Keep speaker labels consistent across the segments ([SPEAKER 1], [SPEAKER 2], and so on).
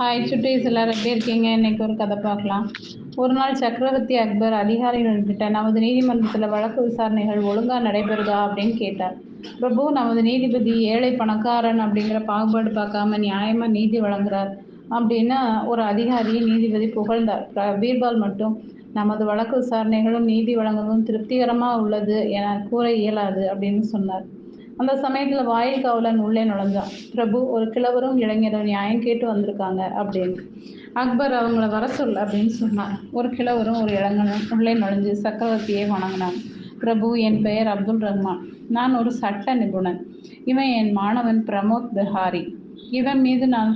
[SPEAKER 1] Hi சுட்டீஸ் எல்லாரும் எப்படி இருக்கீங்க? இன்னைக்கு ஒரு கதை பார்க்கலாம். ஒரு நாள் சக்கரவர்த்தி அக்பர் அதிகாரிகள்கிட்ட நமது நீதிமன்றத்தில் வழக்கு விசாரணைகள் ஒழுங்காக நடைபெறுதா அப்படின்னு கேட்டார். பிரபு நமது நீதிபதி ஏழை பணக்காரன் அப்படிங்கிற பாகுபாடு பார்க்காம நியாயமாக நீதி வழங்குறார் அப்படின்னு ஒரு அதிகாரியை நீதிபதி புகழ்ந்தார். பீர்பால் மட்டும் நமது வழக்கு விசாரணைகளும் நீதி வழங்குவதும் திருப்திகரமாக உள்ளது என கூற இயலாது அப்படின்னு சொன்னார். அந்த சமயத்தில் வாயில் காவலன் உள்ளே நுழைஞ்சான் பிரபு ஒரு கிழவரும் இளைஞரும் நியாயம் கேட்டு வந்திருக்காங்க அப்படின்னு. அக்பர் அவங்கள வர சொல் அப்படின்னு சொன்னார். ஒரு கிழவரும் ஒரு இளைஞனும் உள்ளே நுழைஞ்சு சக்கரவர்த்தியை வணங்கினான் பிரபு என் பெயர் அப்துல் ரஹ்மான். நான் ஒரு சட்ட நிபுணன். இவன் என் மாணவன் பிரமோத் பிஹாரி. இவன் மீது நான்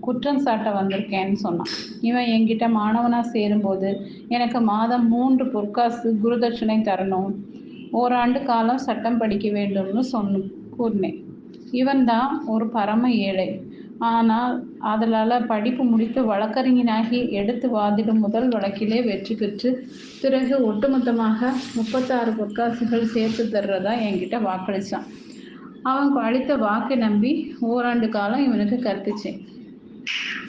[SPEAKER 1] குற்றம் சாட்ட வந்திருக்கேன்னு சொன்னான். இவன் என்கிட்ட மாணவனாக சேரும்போது எனக்கு மாதம் மூன்று பொற்காசு குருதட்சணை தரணும். ஓராண்டு காலம் சட்டம் படிக்க வேண்டும்னு சொன்ன கூறினேன். இவன் தான் ஒரு பரம ஏழை. ஆனால் அதனால் படிப்பு முடித்து வழக்கறிஞனாகி எடுத்து வாதிடும் முதல் வழக்கிலே வெற்றி பெற்று பிறகு ஒட்டுமொத்தமாக முப்பத்தாறு பொற்காசுகள் சேர்த்து தர்றதா என்கிட்ட வாக்களிச்சான். அவன் அளித்த வாக்கை நம்பி ஓராண்டு காலம் இவனுக்கு கற்பிச்சேன்.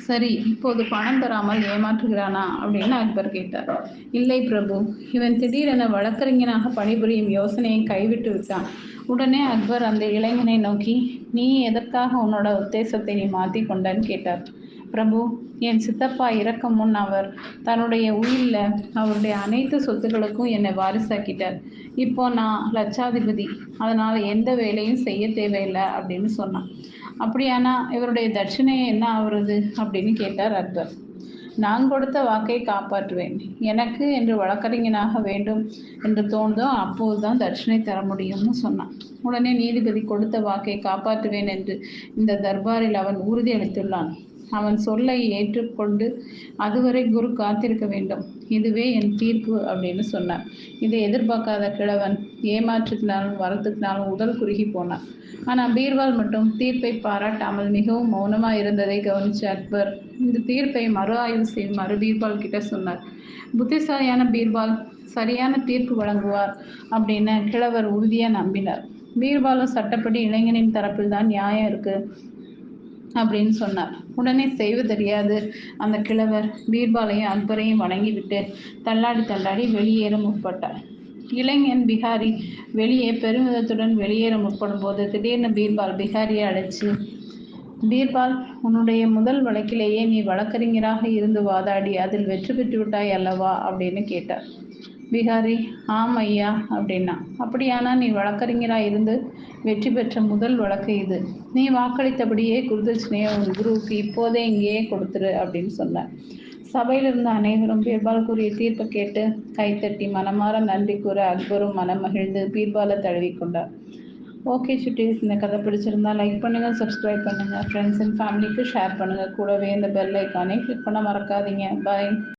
[SPEAKER 1] சரி இப்போது பணம் தராமல் ஏமாற்றுகிறானா? அப்படின்னு அக்பர் கேட்டார். இல்லை பிரபு இவன் திடீரென வழக்கறிஞனாக பணிபுரியும் யோசனையை கைவிட்டு விட்டான். உடனே அக்பர் அந்த இளைஞனை நோக்கி நீ எதற்காக உன்னோட உத்தேசத்தை நீ மாற்றி கொண்டன்னு? கேட்டார். பிரபு என் சித்தப்பா இறக்கும் முன் அவர் தன்னுடைய உயிரில் அவருடைய அனைத்து சொத்துக்களுக்கும் என்னை வாரிசாக்கிட்டார். இப்போ நான் லட்சாதிபதி அதனால் எந்த வேலையும் செய்ய தேவையில்லை அப்படின்னு சொன்னான். அப்படியானா இவருடைய தட்சிணை என்ன ஆகுறது அப்படின்னு கேட்டார் அக்பர். நான் கொடுத்த வாக்கை காப்பாற்றுவேன். எனக்கு என்று வழக்கறிஞனாக வேண்டும் என்று தோணுதோ அப்போதுதான் தட்சிணை தர முடியும்னு சொன்னான். உடனே நீதிபதி கொடுத்த வாக்கை காப்பாற்றுவேன் என்று இந்த தர்பாரில் அவன் உறுதி அளித்துள்ளான். அவன் சொல்லை ஏற்றுக்கொண்டு அதுவரை குரு காத்திருக்க வேண்டும். இதுவே என் தீர்ப்பு அப்படின்னு சொன்னார் இதை எதிர்பார்க்காத கிழவன் ஏமாற்றத்தினாலும் வரத்துக்குனாலும் உடல் குறுகி போனான். ஆனால் பீர்பால் மட்டும் தீர்ப்பை பாராட்டாமல் மிகவும் மௌனமாக இருந்ததை கவனிச்ச அக்பர் இந்த தீர்ப்பை மறு ஆய்வு செய்யுமாறு பீர்பால் கிட்ட சொன்னார். புத்திசாலியான பீர்பால் சரியான தீர்ப்பு வழங்குவார் அப்படின்னு கிழவர் உறுதியாக நம்பினார். பீர்பாலும் சட்டப்படி இளைஞனின் தரப்பில் தான் நியாயம் இருக்கு. அப்படின்னு சொன்னார். உடனே செய்வதறியாது அந்த கிழவர் பீர்பாலையும் அக்பரையும் வணங்கிவிட்டு தள்ளாடி தள்ளாடி வெளியேற முற்பட்டார். இளைஞன் பிகாரி வெளியே பெருமிதத்துடன் வெளியேற முற்படும் போது திடீர்னு பீர்பால் பிகாரியை அழைச்சு பீர்பால் உன்னுடைய முதல் வழக்கிலேயே நீ வழக்கறிஞராக இருந்து வாதாடி அதில் வெற்றி பெற்று விட்டாய் அல்லவா? அப்படின்னு கேட்டார். பிகாரி ஆம் ஐயா அப்படின்னா. அப்படியானா நீ வழக்கறிஞராக இருந்து வெற்றி பெற்ற முதல் வழக்கு இது. நீ வாக்களித்தபடியே குருதட்சணையை உன் குருவுக்கு இப்போதே இங்கேயே கொடுத்துரு அப்படின்னு சொன்னார். சபையில் இருந்த அனைவரும் பீர்பால் கூறிய தீர்ப்பை கேட்டு கைத்தட்டி மனமாற நன்றி கூற அக்பரும் மனம் மகிழ்ந்து பீர்பாலை தழுவி கொண்டார். ஓகே சுட்டீஸ் இந்த கதை பிடிச்சிருந்தா லைக் பண்ணுங்கள் சப்ஸ்கிரைப் பண்ணுங்கள் ஃப்ரெண்ட்ஸ் அண்ட் ஃபேமிலிக்கு ஷேர் பண்ணுங்கள் கூடவே இந்த பெல் ஐக்கானே கிளிக் பண்ண மறக்காதீங்க. பாய்.